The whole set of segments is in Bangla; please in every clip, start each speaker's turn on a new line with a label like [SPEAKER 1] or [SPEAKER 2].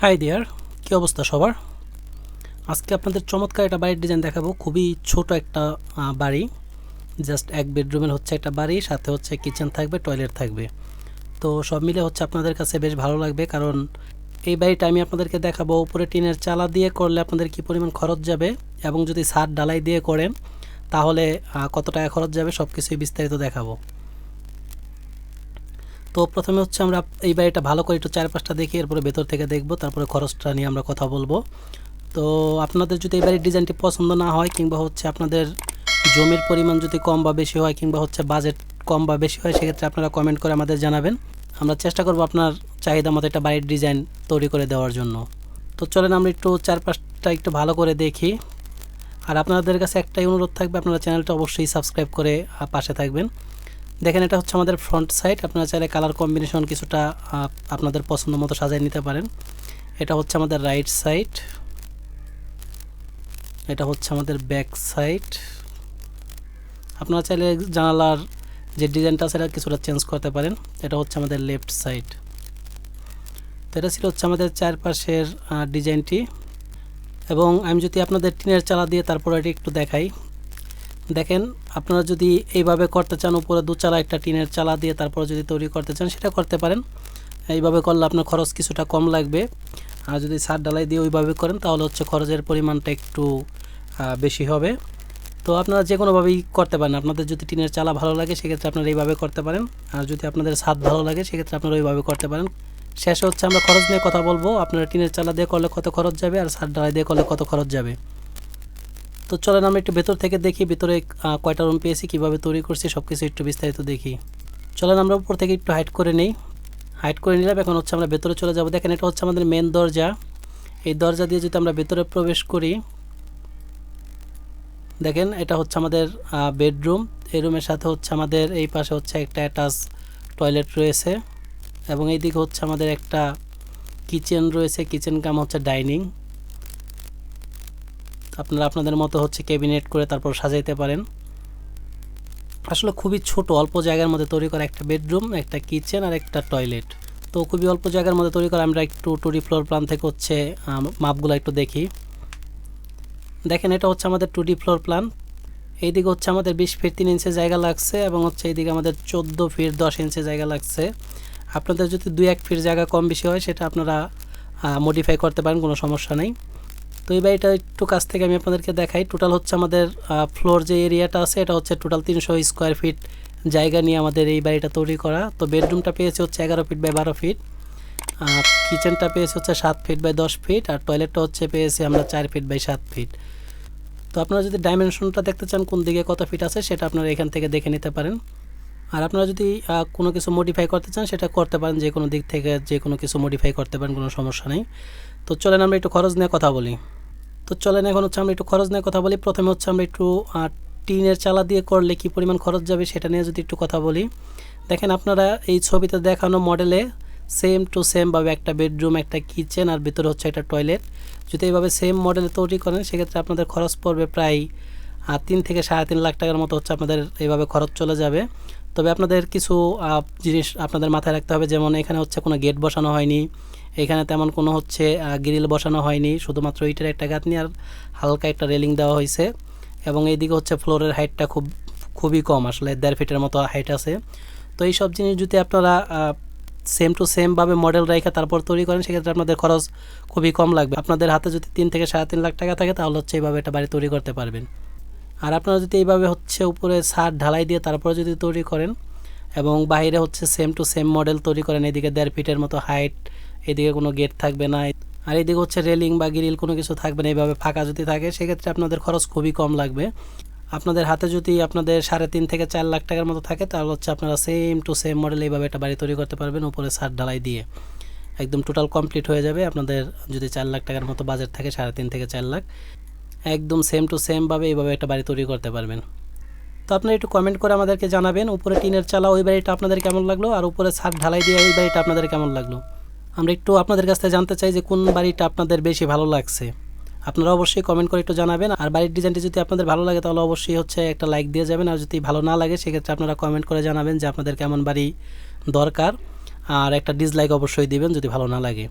[SPEAKER 1] হাই ডিয়ার কী অবস্থা সবার? আজকে আপনাদের চমৎকার একটা বাড়ির ডিজাইন দেখাবো। খুবই ছোট একটা বাড়ি। জাস্ট এক বেডরুমের হচ্ছে একটা বাড়ি, সাথে হচ্ছে কিচেন থাকবে টয়লেট থাকবে। তো সব মিলে হচ্ছে আপনাদের কাছে বেশ ভালো লাগবে, কারণ এই বাড়িটা আমি আপনাদেরকে দেখাবো। উপরে টিনের চালা দিয়ে করলে আপনাদের কি পরিমাণ খরচ যাবে? এবং যদি ছাদ ডালাই দিয়ে করেন, তাহলে কত টাকা খরচ যাবে? সব কিছুই বিস্তারিত দেখাবো। তো প্রথমে হচ্ছে আমরা এই বাড়িটা ভালো করে একটু চারপাশটা দেখি এরপরে ভেতর থেকে দেখব, তারপরে খরচটা নিয়ে আমরা কথা বলব। তো আপনাদের যদি এই বাড়ির ডিজাইনটি পছন্দ না হয় কিংবা হচ্ছে আপনাদের জমির পরিমাণ যদি কম বা বেশি হয় কিংবা হচ্ছে বাজেট কম বা বেশি হয়, সেক্ষেত্রে আপনারা কমেন্ট করে আমাদের জানাবেন। আমরা চেষ্টা করব আপনার চাহিদা মতো একটা বাড়ির ডিজাইন তৈরি করে দেওয়ার জন্য। তো চলেন আমরা একটু চারপাশটা একটু ভালো করে দেখি। আর আপনাদের কাছে একটাই অনুরোধ থাকবে, আপনারা চ্যানেলটা অবশ্যই সাবস্ক্রাইব করে পাশে থাকবেন। দেখেন, এটা হচ্ছে আমাদের ফ্রন্ট সাইড আপনারা চাইলে কালার কম্বিনেশন কিছুটা আপনাদের পছন্দ মতো সাজিয়ে নিতে পারেন। এটা হচ্ছে আমাদের রাইট সাইড এটা হচ্ছে আমাদের ব্যাক সাইড আপনারা চাইলে জানালার যে ডিজাইনটা সেটা কিছুটা চেঞ্জ করতে পারেন। এটা হচ্ছে আমাদের লেফট সাইড তো এটা ছিল হচ্ছে আমাদের চারপাশের ডিজাইনটি। এবং আমি যদি আপনাদের টিনের চালা দিয়ে তারপর এটি একটু দেখাই। দেখেন, আপনারা যদি এইভাবে করতে চান, উপরে দু চালা একটা টিনের চালা দিয়ে তারপর যদি তৈরি করতে চান, সেটা করতে পারেন। এইভাবে করলে আপনার খরচ কিছুটা কম লাগবে। আর যদি সার ডালাই দিয়ে ওইভাবে করেন, তাহলে হচ্ছে খরচের পরিমাণটা একটু বেশি হবে। তো আপনারা যে কোনোভাবেই করতে পারেন, আপনাদের যদি টিনের চালা ভালো লাগে, সেক্ষেত্রে আপনারা এইভাবে করতে পারেন। আর যদি আপনাদের ছাদ ভালো লাগে, সেক্ষেত্রে আপনারা ওইভাবে করতে পারেন। শেষে হচ্ছে আমরা খরচ নিয়ে কথা বলব। আপনারা টিনের চালা দিয়ে করলে কত খরচ যাবে, আর সার ডালাই দিয়ে করলে কত খরচ যাবে। তো চলেন আমরা একটু ভেতর থেকে দেখি, ভেতরে কয়টা রুম পেয়েছি, কীভাবে তৈরি করছি সব কিছু একটু বিস্তারিত দেখি। চলেন আমরা উপর থেকে একটু হাইট করে নিই। হাইট করে নিলাম, এখন হচ্ছে আমরা ভেতরে চলে যাব। দেখেন, এটা হচ্ছে আমাদের মেন দরজা। এই দরজা দিয়ে যদি আমরা ভেতরে প্রবেশ করি, দেখেন, এটা হচ্ছে আমাদের বেডরুম এই রুমের সাথে হচ্ছে আমাদের, এই পাশে হচ্ছে একটা অ্যাটাচ টয়লেট রয়েছে। এবং এইদিকে হচ্ছে আমাদের একটা কিচেন রয়েছে। কিচেন কাম হচ্ছে ডাইনিং আপনারা আপনাদের মতো হচ্ছে ক্যাবিনেট করে তারপর সাজাইতে পারেন। আসলে খুবই ছোট, অল্প জায়গার মধ্যে তৈরি করা একটা বেডরুম, একটা কিচেন আর একটা টয়লেট। তো খুবই অল্প জায়গার মধ্যে তৈরি করা, আমরা একটু টুডি ফ্লোর প্ল্যান থেকে হচ্ছে মাপগুলো একটু দেখি। দেখেন, এটা হচ্ছে আমাদের টুডি ফ্লোর প্ল্যান। এইদিকে হচ্ছে আমাদের বিশ ফিট তিন ইঞ্চি জায়গা লাগছে এবং হচ্ছে এইদিকে আমাদের চোদ্দ ফিট দশ ইঞ্চি জায়গা লাগছে। আপনাদের যদি দুই এক ফিট জায়গা কম বেশি হয়, সেটা আপনারা মডিফাই করতে পারেন, কোনো সমস্যা নেই। তো এই বাড়িটা একটু কাছ থেকে আমি আপনাদেরকে দেখাই। টোটাল হচ্ছে আমাদের ফ্লোর যে এরিয়াটা আছে, এটা হচ্ছে টোটাল তিনশো স্কোয়ার ফিট জায়গা নিয়ে আমাদের এই বাড়িটা তৈরি করা। তো বেডরুমটা পেয়েছে হচ্ছে এগারো ফিট বাই বারো ফিট কিচেনটা পেয়েছে হচ্ছে সাত ফিট বাই দশ ফিট আর টয়লেটটা হচ্ছে পেয়েছি আমরা চার ফিট বাই সাত ফিট তো আপনারা যদি ডাইমেনশনটা দেখতে চান, কোন দিকে কত ফিট আছে, সেটা আপনারা এখান থেকে দেখে নিতে পারেন। আর আপনারা যদি কোনো কিছু মডিফাই করতে চান, সেটা করতে পারেন যে কোনো দিক থেকে যে কোনো কিছু মডিফাই করতে পারেন, কোনো সমস্যা নেই। তো চলেন আমরা একটু খরচ নিয়ে কথা বলি। তো চলেন এখন হচ্ছে আমরা একটু খরচ নিয়ে কথা বলি। প্রথমে হচ্ছে আমরা একটু টিনের চালা দিয়ে করলে কি পরিমাণ খরচ যাবে সেটা নিয়ে যদি একটু কথা বলি। দেখেন আপনারা এই ছবিতে দেখানো মডেলে সেম টু সেমভাবে একটা বেডরুম একটা কিচেন আর ভিতরে হচ্ছে একটা টয়লেট যদি এইভাবে সেম মডেলে তৈরি করেন, সেক্ষেত্রে আপনাদের খরচ পড়বে প্রায় তিন থেকে সাড়ে তিন লাখ টাকার মতো হচ্ছে আপনাদের এইভাবে খরচ চলে যাবে। তবে আপনাদের কিছু জিনিস আপনাদের মাথায় রাখতে হবে। যেমন এখানে হচ্ছে কোনো গেট বসানো হয়নি। এখানে তেমন কোনো হচ্ছে গ্রিল বসানো হয়নি, শুধুমাত্র ইটের একটা গাঁথনি আর হালকা একটা রেলিং দেওয়া হয়েছে। এবং এইদিকে হচ্ছে ফ্লোরের হাইটটা খুব, খুবই কম, আসলে দেড় ফিটের মতো হাইট আছে। তো এই সব জিনিস যদি আপনারা সেম টু সেমভাবে মডেল রেখে তারপর তৈরি করেন, সেক্ষেত্রে আপনাদের খরচ খুবই কম লাগবে। আপনাদের হাতে যদি তিন থেকে সাড়ে তিন লাখ টাকা থাকে, তাহলে হচ্ছে এইভাবে একটা বাড়ি তৈরি করতে পারবেন। আর আপনারা যদি এইভাবে হচ্ছে উপরে ছাদ ঢালাই দিয়ে তারপরে যদি তৈরি করেন, এবং বাইরে হচ্ছে সেম টু সেম মডেল তৈরি করেন এদিকে দেড় ফিটের মতো হাইট এদিকে কোনো গেট থাকবে না। আর এদিকে হচ্ছে রেলিং বা গ্রিল কোনো কিছু থাকবে না এইভাবে ফাঁকা যদি থাকে, সেক্ষেত্রে আপনাদের খরচ খুবই কম লাগবে। আপনাদের হাতে যদি আপনাদের সাড়ে তিন থেকে চার লাখ টাকার মতো থাকে, তাহলে হচ্ছে আপনারা সেম টু সেম মডেল এইভাবে একটা বাড়ি তৈরি করতে পারবেন উপরে ছাদ ঢালাই দিয়ে। একদম টোটাল কমপ্লিট হয়ে যাবে আপনাদের যদি চার লাখ টাকার মতো বাজেট থাকে, সাড়ে তিন থেকে চার লাখ। একদম সেম টু সেমভাবে এইভাবে একটা বাড়ি তৈরি করতে পারবেন। তো আপনারা একটু কমেন্ট করে আমাদেরকে জানাবেন, উপরে টিনের চালা ওই বাড়িটা আপনাদের কেমন লাগল? আর উপরে ছাদ ঢালাই দিয়ে এই বাড়িটা আপনাদের কেমন লাগল? আমরা একটু আপনাদের কাছ থেকে জানতে চাই যে কোন বাড়িটা আপনাদের বেশি ভালো লাগছে। আপনারা অবশ্যই কমেন্ট করে একটু জানাবেন, আর বাড়ির ডিজাইনটি যদি আপনাদের ভালো লাগে তাহলে অবশ্যই হচ্ছে একটা লাইক দিয়ে যাবেন, আর যদি ভালো না লাগে সেক্ষেত্রে আপনারা কমেন্ট করে জানাবেন যে আপনাদের কেমন বাড়ি দরকার, আর একটা ডিসলাইক অবশ্যই দিবেন যদি ভালো না লাগে।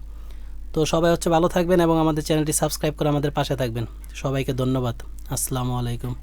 [SPEAKER 1] তো সবাই হচ্ছে ভালো থাকবেন এবং আমাদের চ্যানেলটি সাবস্ক্রাইব করে আমাদের পাশে থাকবেন। সবাইকে ধন্যবাদ। আসসালামু আলাইকুম।